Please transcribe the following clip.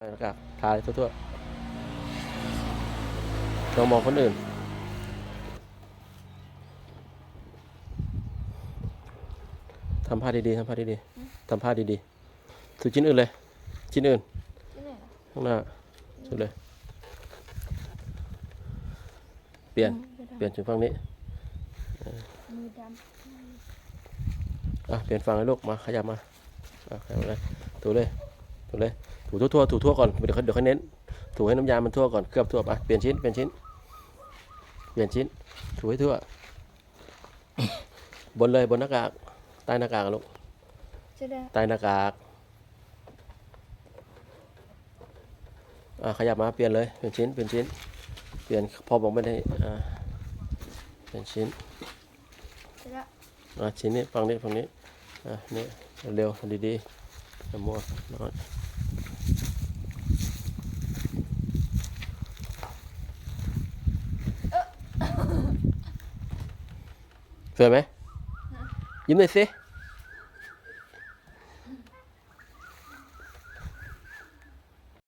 หน้ากากทาทั่วๆลองมองคนอื่น ทำผ้าดีๆ ทำผ้าดีๆ ทำผ้าดีๆสุดชิ้นอื่นเลย ชิ้นอื่นที่ไหนล่ะข้างหน้า สุดเลย เปลี่ยน เปลี่ยนถึงฝั่งนี้มือดอะ เปลี่ยนฝั่งเลยลูก มา ขยับมา อะขยับมาเลยถูเลย ถูเลยถูทั่วๆถูทั่วก่อนเดี๋ยวเขาเดี๋ยวเขาเน้น ถูให้น้ำยามันทั่วก่อนเคลือบทั่วไปเปลี่ยนชิ้นเปลี่ยนชิ้น เปลี่ยนชิ้น ถูให้ทั่ว บนเลยบนหน้ากากใต้หน้ากากอะลูกำจะได้ใต้หน้ากากอะขยับมาเปลี่ยนเลยเปลี่ยนชิ้นเปลี่ยนชิ้น เปลี่ยนพอบอกไม่ได้อ่าเปลี่ยนชิ้นจะได้อะชิ้นนี้ฝั่งนี้ฝั่งนี้อะนี่เร็วๆดีๆ อย่ามัวน้อยส